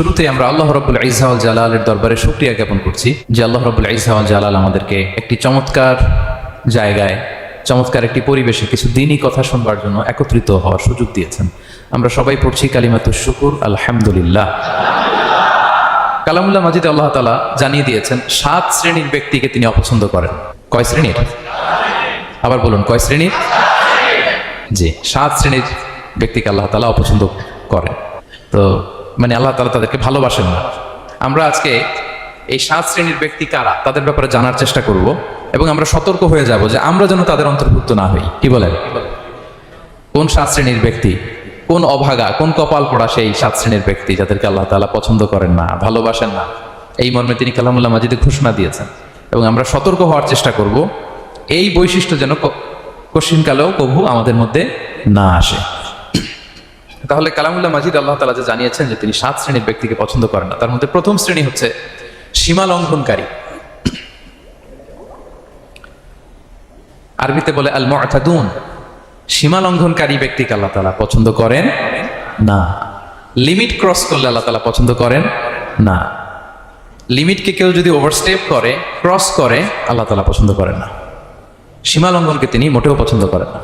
শুরুতে আমরা আল্লাহ রবুল ইসাউল জালালের দরবারে শুক্রিয়া জ্ঞাপন করছি যে আল্লাহ রবুল ইসাউল জালাল আমাদেরকে একটি চমৎকার জায়গায়, চমৎকার একটি পরিবেশে কিছু দিনই কথা শুনবার জন্য একত্রিত হওয়ার সুযোগ দিয়েছেন। আমরা সবাই পড়ছি কালিমাতুর শুকুর, আলহামদুলিল্লাহ। কালামুল্লাহ মাজিদ আল্লাহ তালা জানিয়ে দিয়েছেন, সাত শ্রেণির ব্যক্তিকে তিনি অপছন্দ করেন। কয় শ্রেণির? আবার বলুন, কয় শ্রেণির? জি, সাত শ্রেণির ব্যক্তিকে আল্লাহ তালা অপছন্দ করেন। তো মানে আল্লাহ তালা তাদেরকে ভালোবাসেন না। আমরা আজকে এই সাত শ্রেণির ব্যক্তি কারা, তাদের ব্যাপারে জানার চেষ্টা করব এবং আমরা সতর্ক হয়ে যাব যে আমরা যেন তাদের অন্তর্ভুক্ত না হই। কি বলেন? কোন সাত শ্রেণির ব্যক্তি, কোন অভাগা, কোন কপাল পড়া সেই সাত শ্রেণির ব্যক্তি যাদেরকে আল্লাহ তালা পছন্দ করেন না, ভালোবাসেন না? এই মর্মে তিনি কালামুল্লাহ মাজিদে ঘোষণা দিয়েছেন। এবং আমরা সতর্ক হওয়ার চেষ্টা করব। এই বৈশিষ্ট্য যেন কশিনকালেও কভু আমাদের মধ্যে না আসে। তাহলে কালামুল্লাহ মাজিদ আল্লাহ তালা যে জানিয়েছেন যে তিনি সাত শ্রেণির ব্যক্তিকে পছন্দ করেন না, তার মধ্যে প্রথম শ্রেণি হচ্ছে সীমা লঙ্ঘনকারী। আরবিতে বলে আল মুআতাদুন সীমা লঙ্ঘনকারী ব্যক্তিকে আল্লাহ তালা পছন্দ করেন না। লিমিট ক্রস করলে আল্লাহ তালা পছন্দ করেন না। লিমিটকে কেউ যদি ওভারস্টেপ করে ক্রস করে, আল্লাহ তালা পছন্দ করেন না। সীমা লঙ্ঘনকে তিনি মোটেও পছন্দ করেন না।